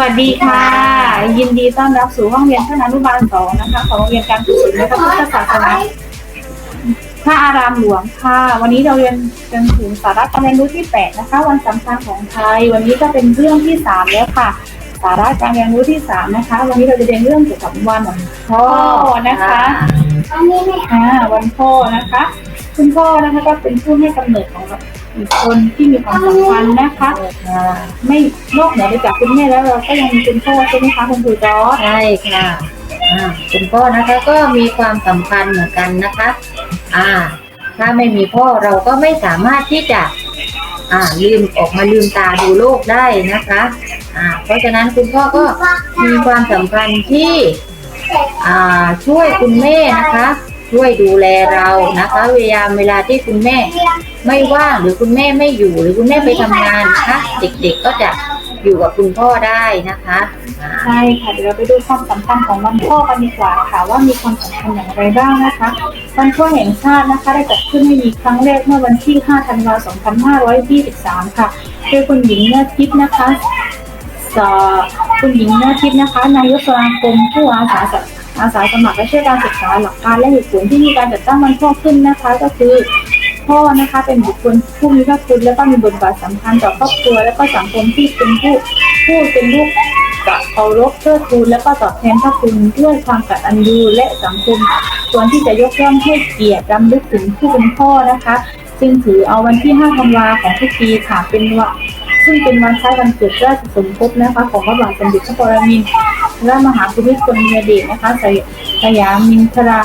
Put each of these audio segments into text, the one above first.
วัสดีค่ะ ยินดีต้อนรับสู่ห้องเรียนท่านอนุบาลสองนะคะ ของโรงเรียนการกุศลและพระพุทธศาสนาพระอารามหลวงค่ะ วันนี้เราเรียนกันถึงสาระการเรียนรู้ที่แปดนะคะ วันสำคัญของไทย วันนี้ก็เป็นเรื่องที่สามแล้วค่ะ สาระการเรียนรู้ที่สามนะคะ วันนี้เราจะเรียนเรื่องเกี่ยวกับวันของพ่อนะคะอ่าวันพ่อนะคะ คุณพ่อนะคะก็เป็นผู้ให้กำเนิดของ อีกคนที่มีความสำคัญนะคะ ไม่นอกเหนือไปจากคุณแม่แล้วเราก็ยังมีคุณพ่อใช่ไหมคะคุณครูจอร์จใช่ค่ะอ่าคุณพ่อนะคะก็มีความสำคัญเหมือนกันนะคะ อ่า ถ้าไม่มีพ่อเราก็ไม่สามารถที่จะ อ่าลืมออกมาลืมตาดูโลกได้นะคะ อ่า เพราะฉะนั้นคุณพ่อก็มีความสำคัญที่ อ่าช่วยคุณแม่นะคะ ช่วยดูแลเรานะคะเวลาเวลาที่คุณแม่ ไม่ว่างหรือคุณแม่ไม่อยู่หรือคุณแม่ไปทำงานนะคะเด็กๆก็จะอยู่กับคุณพ่อได้นะคะอ่า ใช่ค่ะเดี๋ยวเราไปดูความสำคัญของวันพ่อกันดีกว่าค่ะ ว่ามีความสำคัญอย่างไรบ้างนะคะ วันพ่อแห่งชาตินะคะ ได้จัดขึ้นในครั้งแรกเมื่อวันที่ 5 ธันวาคม 2523 ค่ะโดยคุณหญิงเนื้อทิพย์นะคะสคุณหญิงเนื้อทิพย์นะคะนายกสมาคมผู้อาสาสอาสาสมัครและช่วยการศึกษาหลักการและเหตุผลที่มีการจัดตั้งวันพ่อขึ้นนะคะ ก็คือ พ่อนะคะ เป็นบุคคลผู้มีพระคุณและก็มีบทบาทสำคัญต่อครอบครัว และก็สังคมที่เป็นผู้ผู้เป็นลูกจะเคารพเทิดทูนและก็ตอบแทนพระคุณด้วยความกตัญญูและสังคมควรที่จะยกย่องให้เกียรติรำลึกถึงผู้เป็นพ่อนะคะซึ่งถือเอาวันที่ 5 ธันวาของทุกปีค่ะเป็นวันซึ่งเป็นวันคล้ายวันเกิดราชสมภพนะคะ ของพระบาทสมเด็จพระปรมินทรมหาภูมิพลอดุลยเดชนะคะสยสยามินทรา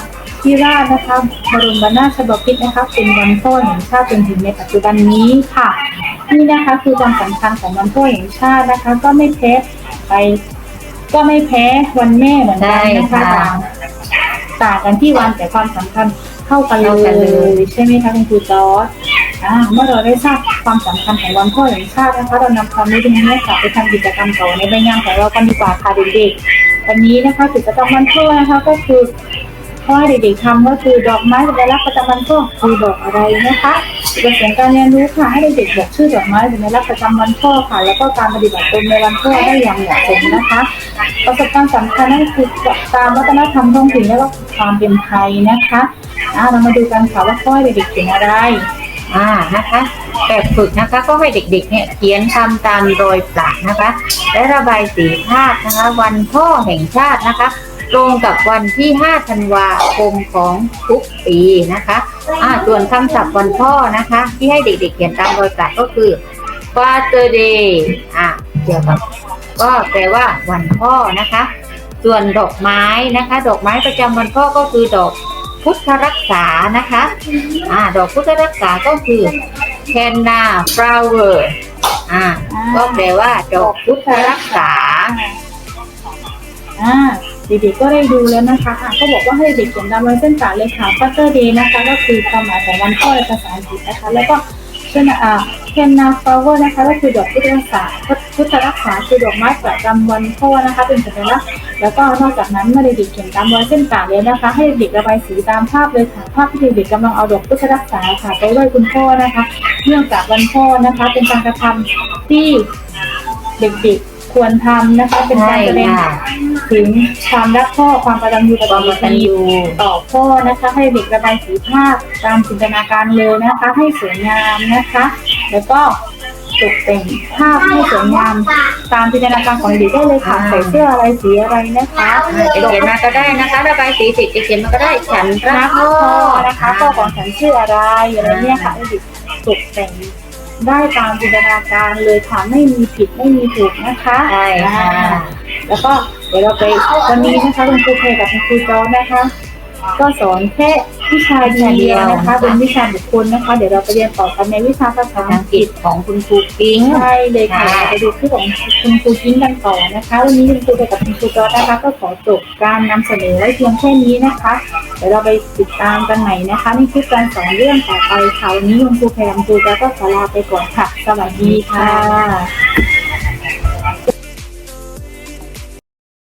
ที่ราชนะคะบรมนาถบพิตรนะคะเป็นวันพ่อแห่งชาติจนถึงในปัจจุบันนี้ค่ะ นี่นะคะคือความสำคัญของวันพ่อแห่งชาตินะคะ ก็ไม่แพ้ไป ก็ไม่แพ้วันแม่เหมือนกันนะคะใช่ค่ะ ต่างต่างกันที่วันแต่ความสำคัญเท่ากันเลเท่ากันเลย ยใช่ไหมคะคุณครูจอร์จอ่าเมื่อเราได้ทราบความสำคัญของวันพ่อแห่งชาตินะคะเรานำความรู้ตรงนี้ค่ะไปทำกิจกรรมต่อในใบงานของเรากันดีกว่าค่ะเด็กๆ วันนี้นะคะกิจกรรมวันพ่อนะคะก็คือ ข้อให้เด็กๆทำก็คือดอกไม้สัญลักษณ์ประจำวันพ่อคือดอกอะไรนะคะเกิดเสียงการเรียนรู้ค่ะให้เด็กๆบอกชื่อดอกไม้สัญลักษณ์ประจำวันพ่อค่ะ แล้วก็การปฏิบัติตนในวันพ่อได้อย่างเหมาะสมนะคะ ประสบการณ์สำคัญนั่นคือตามวัฒนธรรมท้องถิ่นและก็ความเป็นไทยนะคะอ่าเรามาดูกันค่ะว่าพ่อให้เด็กๆเขียนอะไรอ่านะคะแบบฝึกนะคะก็ให้เด็กๆเนี่ยเขียนทำตามรอยปลักนะคะ และระบายสีภาพนะคะ วันพ่อแห่งชาตินะคะ ตรงกับวันที่ 5 ธันวาคมของทุกปีนะคะอ่าส่วนคำศัพท์วันพ่อนะคะ ที่ให้เด็กๆเขียนตามรอยปลักก็คือ Father Day อ่าเกี่ยวกับก็แปลว่าวันพ่อนะคะ ส่วนดอกไม้นะคะ ดอกไม้ประจำวันพ่อก็คือดอกพุทธรักษานะคะอ่าดอกพุทธรักษาก็คือ Canna flower อ่าก็แปลว่าดอกพุทธรักษา เด็กๆก็ได้ดูแล้วนะคะอะก็บอกว่าให้เด็กเขียนตามรอยเส้นสายเลยค่ะ Father Day นะคะก็คือความหมายของวันพ่อในภาษาอังกฤษนะคะ แล้วก็เช่นอ่า Henna flower นะคะก็คือดอกพุทธรักษาพุทธรักษาคือดอกไม้ประจำวันพ่อนะคะ เป็นสัญลักษณ์แล้วก็นอกจากนั้นเมื่อเด็กเขียนตามรอยเส้นสายแล้วนะคะ ให้เด็กระบายสีตามภาพเลยค่ะภาพที่เด็กกำลังเอาดอกพุทธรักษาค่ะไปไหว้คุณพ่อนะคะ เนื่องจากวันพ่อนะคะ เป็นการกระทำที่เด็กๆ ควรทำนะคะ เป็นการแสดงใช่ค่ะถึงความรักพ่อความกตัญญูกความกตัญญูต่อพ่อนะคะ ให้เด็กระบายสีภาพตามจินตนาการเลยนะคะ ให้สวยงามนะคะ แล้วก็ตกแต่งภาพให้สวยงามตามจินตนาการของเด็กได้เลยค่ะใส่เสื้ออะไรสีอะไรนะคะจะเขียนมาก็ได้นะคะระบายสีเสร็จจะเขียนมาก็ได้ฉันรัรักกพ่พ่ออนะคะพ่อของฉันชื่ออะไรอะไรเนี่ยค่ะให้เด็กตกแต่ง ได้ตามจินตนาการเลยค่ะไม่มีผิดไม่มีถูกนะคะใช่ค่ะอ่าแล้วก็เดี๋ยวเราไปวันนี้นะคะคุณครูเพยกับคุณครูจอร์จนะคะ ก็สอนแค่ วิชาเดียวนะคะ เป็นวิชาบุคคลนะคะ เดี๋ยวเราไปเรียนต่อกันในวิชาภาษาภาษาอัอังงกกฤฤษษของคุณครูปิ๊งใช่เลยค่ะค่ะไปดูคลิปของคุณครูจิ้งกันต่อนะคะ วันนี้คุณครูเพยกับคุณครูจอร์จนะคะก็ขอจบการนำเสนอไว้เพียงแค่นี้นะคะ เดี๋ยวเราไปติดตามกันใหม่นะคะในคลิปการสอนเรื่องต่อไปค่ะวันนี้คุณครูเพยกับคุณครูจอร์จก็ขอลาไปก่อนค่ะ สวัสดีค่ะ